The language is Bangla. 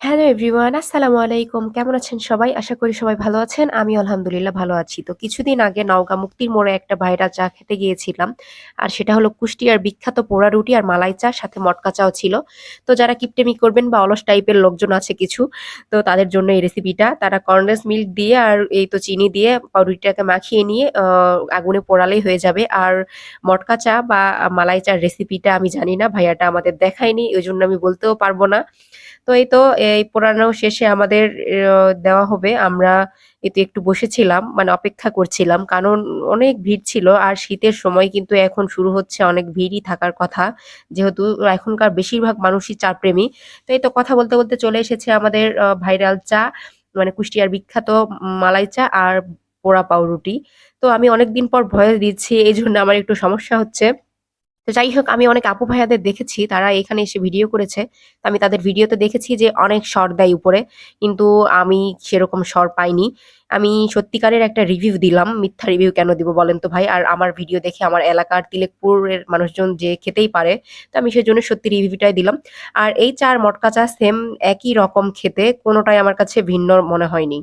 হ্যালো এভরিওয়ান, আসসালামু আলাইকুম। কেমন আছেন সবাই? আশা করি সবাই ভালো আছেন। আমি আলহামদুলিল্লাহ ভালো আছি। তো কিছুদিন আগে নওগাঁ মুক্তির মোড়ে একটা ভাইরা চা খেতে গিয়েছিলাম, আর সেটা হলো কুষ্টিয়ার বিখ্যাত পোড়া রুটি আর মালাই চা, সাথে মটকা চাও ছিল। তো যারা কিপটেমি করবেন বা অলস টাইপের লোকজন আছে কিছু, তো তাদের জন্য এই রেসিপিটা তারা কর্নডেন্স মিল্ক দিয়ে আর এই তো চিনি দিয়ে রুটিটাকে মাখিয়ে নিয়ে আগুনে পোড়ালেই হয়ে যাবে। আর মটকা চা বা মালাই চার রেসিপিটা আমি জানি না, ভাইয়াটা আমাদের দেখায়নি, ওই জন্য আমি বলতেও পারব না। তো এই তো এই পোড়ানো শেষে আমাদের দেওয়া হবে। আমরা এতে একটু বসেছিলাম মানে অপেক্ষা করছিলাম, কারণ অনেক ভিড় ছিল আর শীতের সময় কিন্তু এখন শুরু হচ্ছে অনেক ভিড়ই থাকার কথা, যেহেতু এখনকার বেশিরভাগ মানুষই চা প্রেমী তো এই তো কথা বলতে বলতে চলে এসেছে আমাদের ভাইরাল চা মানে কুষ্টিয়ার বিখ্যাত মালাই চা আর পোড়া পাউরুটি। তো আমি অনেকদিন পর ভয়েস দিচ্ছি, এই জন্য আমার একটু সমস্যা হচ্ছে। তো যাই হোক, আমি অনেক আপু ভাইয়াদের দেখেছি, তারা এখানে এসে ভিডিও করেছে। তো আমি তাদের ভিডিওতে দেখেছি যে অনেক স্বর দেয় উপরে, কিন্তু আমি সেরকম স্বর পাইনি। আমি সত্যিকারের একটা রিভিউ দিলাম, মিথ্যা রিভিউ কেন দিব বলেন তো ভাই? আর আমার ভিডিও দেখে আমার এলাকার তিলেকপুরের মানুষজন যে খেতেই পারে, তো আমি সেজন্য সত্যি রিভিউটাই দিলাম। আর এই চার মটকা চা সেম একই রকম খেতে, কোনোটাই আমার কাছে ভিন্ন মনে হয়নি।